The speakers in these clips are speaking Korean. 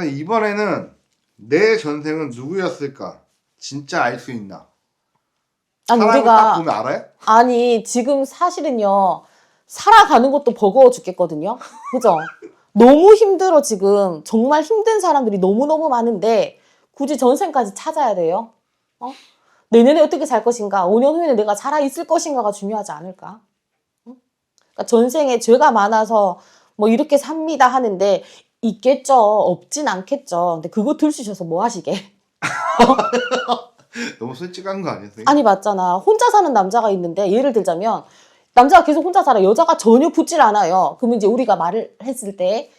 이번에는 내 전생은 누구였을까? 진짜 알 수 있나? 아니 사람을 딱 우리가 보면 알아요? 아니 지금 사실은요 살아가는 것도 버거워 죽겠거든요. 그죠? 너무 힘들어 지금 정말 힘든 사람들이 너무 너무 많은데 굳이 전생까지 찾아야 돼요. 어? 내년에 어떻게 살 것인가? 5년 후에는 내가 살아 있을 것인가가 중요하지 않을까? 응? 그러니까 전생에 죄가 많아서 뭐 이렇게 삽니다 하는데 있겠죠. 없진 않겠죠. 근데 그거 들쑤셔서 뭐 하시게? 너무 솔직한 거 아니에요? 선생님? 아니 맞잖아. 혼자 사는 남자가 있는데 예를 들자면 남자가 계속 혼자 살아. 여자가 전혀 붙질 않아요. 그러면 이제 우리가 말을 했을 때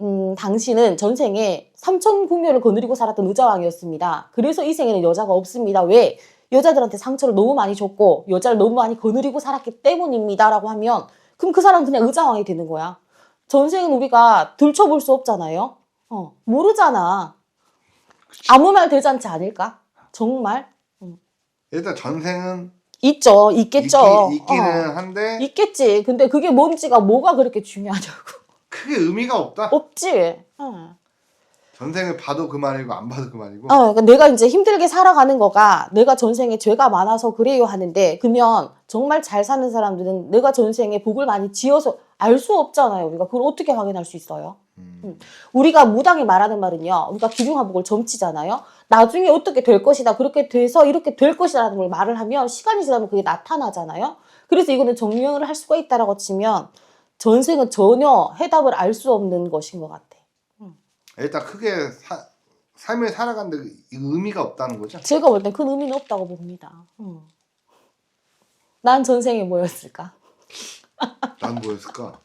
음, 당신은 전생에 삼천 궁녀를 거느리고 살았던 의자왕이었습니다. 그래서 이 생에는 여자가 없습니다. 왜? 여자들한테 상처를 너무 많이 줬고 여자를 너무 많이 거느리고 살았기 때문입니다라고 하면 그럼 그 사람은 그냥 의자왕이 되는 거야. 전생은 우리가 들춰볼 수 없잖아요. 어, 모르잖아. 아무 말 대잔치 아닐까? 정말? 일단 전생은 있죠. 있겠죠. 있기, 있기는 어. 한데 있겠지. 근데 그게 뭔지가 뭐가 그렇게 중요하냐고. 크게 의미가 없다. 없지. 어. 전생을 봐도 그만이고 안 봐도 그만이고. 어, 그러니까 내가 이제 힘들게 살아가는 거가 내가 전생에 죄가 많아서 그래요 하는데 그러면 정말 잘 사는 사람들은 내가 전생에 복을 많이 지어서 알 수 없잖아요. 우리가 그걸 어떻게 확인할 수 있어요? 음. 우리가 무당이 말하는 말은요. 우리가 기중화복을 점치잖아요. 나중에 어떻게 될 것이다. 그렇게 돼서 이렇게 될 것이라는 걸 말을 하면 시간이 지나면 그게 나타나잖아요. 그래서 이거는 정명을 할 수가 있다라고 치면 전생은 전혀 해답을 알 수 없는 것인 것 같아. 일단 크게 사, 삶을 살아가는데 의미가 없다는 거죠. 제가 볼 땐 큰 의미는 없다고 봅니다. 음. 난 전생에 뭐였을까? 난 뭐였을까?